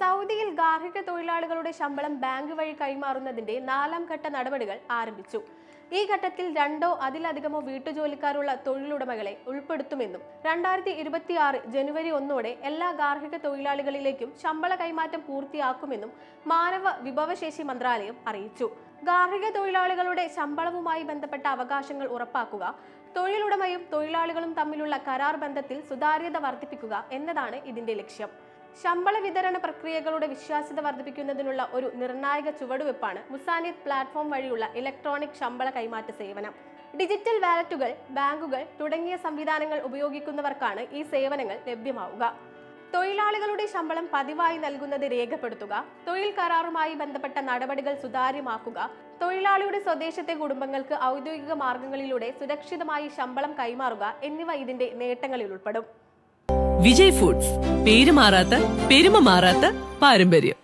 സൗദിയിൽ ഗാർഹിക തൊഴിലാളികളുടെ ശമ്പളം ബാങ്ക് വഴി കൈമാറുന്നതിന്റെ നാലാം ഘട്ട നടപടികൾ ആരംഭിച്ചു. ഈ ഘട്ടത്തിൽ രണ്ടോ അതിലധികമോ വീട്ടുജോലിക്കാരുള്ള തൊഴിലുടമകളെ ഉൾപ്പെടുത്തുമെന്നും രണ്ടായിരത്തി ഇരുപത്തിയാറ് ജനുവരി ഒന്നോടെ എല്ലാ ഗാർഹിക തൊഴിലാളികളിലേക്കും ശമ്പള കൈമാറ്റം പൂർത്തിയാക്കുമെന്നും മാനവ വിഭവശേഷി മന്ത്രാലയം അറിയിച്ചു. ഗാർഹിക തൊഴിലാളികളുടെ ശമ്പളവുമായി ബന്ധപ്പെട്ട അവകാശങ്ങൾ ഉറപ്പാക്കുക തൊഴിലുടമയും തൊഴിലാളികളും തമ്മിലുള്ള കരാർ ബന്ധത്തിൽ സുതാര്യത വർദ്ധിപ്പിക്കുക എന്നതാണ് ഇതിന്റെ ലക്ഷ്യം. ശമ്പള വിതരണ പ്രക്രിയകളുടെ വിശ്വാസ്യത വർദ്ധിപ്പിക്കുന്നതിനുള്ള ഒരു നിർണായക ചുവടുവെപ്പാണ് മുസാനിത് പ്ലാറ്റ്ഫോം വഴിയുള്ള ഇലക്ട്രോണിക് ശമ്പള കൈമാറ്റ സേവനം. ഡിജിറ്റൽ വാലറ്റുകൾ ബാങ്കുകൾ തുടങ്ങിയ സംവിധാനങ്ങൾ ഉപയോഗിക്കുന്നവർക്കാണ് ഈ സേവനങ്ങൾ ലഭ്യമാവുക. തൊഴിലാളികളുടെ ശമ്പളം പതിവായി നൽകുന്നത് രേഖപ്പെടുത്തുക തൊഴിൽ കരാറുമായി ബന്ധപ്പെട്ട നടപടികൾ സുതാര്യമാക്കുക തൊഴിലാളിയുടെ സ്വദേശത്തെ കുടുംബങ്ങൾക്ക് ഔദ്യോഗിക മാർഗങ്ങളിലൂടെ സുരക്ഷിതമായി ശമ്പളം കൈമാറുക എന്നിവ ഇതിന്റെ നേട്ടങ്ങളിൽ ഉൾപ്പെടും. വിജയ് ഫുഡ്സ്. പേര് മാറാത്ത പെരുമ മാറാത്ത പാരമ്പര്യം.